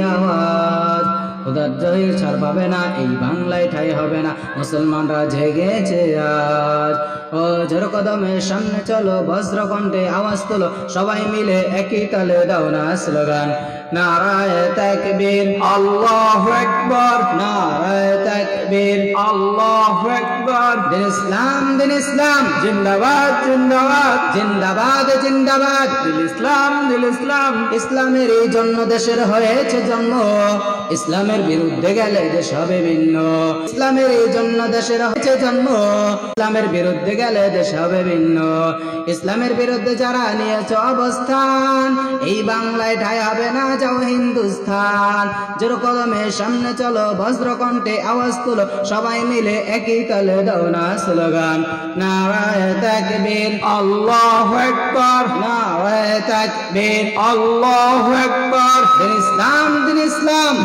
আওয়াজ। না, এই বাংলায় ঠাই হবে না। মুসলমানরা জেগেছে আজ। ও জোর কদমের সামনে চলো বজ্র কণ্ঠে আওয়াজ তোলো। সবাই মিলে একই তালে দাও না স্লোগান। নারায় তাকবীর, আল্লাহু আকবার। নারায় তাকবীর আল্লাহু আকবার। দিন ইসলাম দিন ইসলাম। জিন্দাবাদ জিন্দাবাদ। জিন্দাবাদ জিন্দাবাদ। দিল ইসলাম দিল ইসলাম। ইসলামের এই জন্য দেশের হয়েছে জন্ম। ইসলামের বিরুদ্ধে গেলে দেশ হবে ভিন্ন। ইসলামের এই জন্য দেশের হয়েছে জন্ম। ইসলামের বিরুদ্ধে গেলে দেশ হবে ভিন্ন। ইসলামের বিরুদ্ধে যারা নিয়েছে অবস্থান, এই বাংলায় ঠাই হবে না যাও হিন্দুস্থান। জোর সামনে চলো বজ্র কণ্ঠে আওয়াজ তুলো। সবাই মিলে একই তালে দাও না স্লোগান। নারায় তাকবীর। আল্লাহু আকবার। নারায় তাকবীর। আল্লাহু আকবার। ইসলাম দিন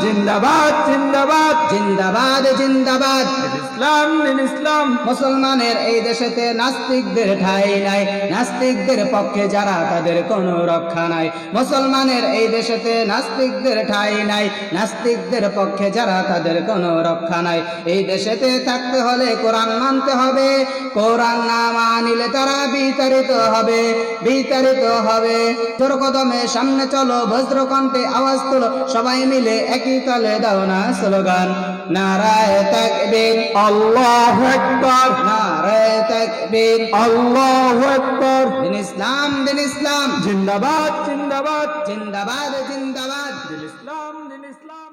জিন্দাবাদ জিন্দাবাদ জিন্দাবাদ জিন্দাবাদ। ইসলাম ইসলাম। মুসলমানের এই দেশেতে নাস্তিকদের ঠাই নাই। নাস্তিকদের পক্ষে যারা তাদের কোনো রক্ষা নাই। মুসলমানের এই দেশেতে নাস্তিকদের ঠাই নাই। নাস্তিকদের পক্ষে যারা তাদের কোনো রক্ষা নাই। এই দেশেতে থাকতে হলে কোরআন মানতে হবে। কোরআন না মানিলে তারা বিতাড়িত হবে। বিতাড়িত হবে। জোর কদমে সামনে চলো বজ্র কণ্ঠে আওয়াজ তোলো। সবাই মিলে একই তালে দাও না স্লোগান। নারায় তাকবীর, আল্লাহু আকবার। নারায় তাকবীর, আল্লাহু আকবার। দিন ইসলাম দিন ইসলাম। জিন্দাবাদ জিন্দাবাদ। জিন্দাবাদ জিন্দাবাদ। দিন ইসলাম দিন ইসলাম।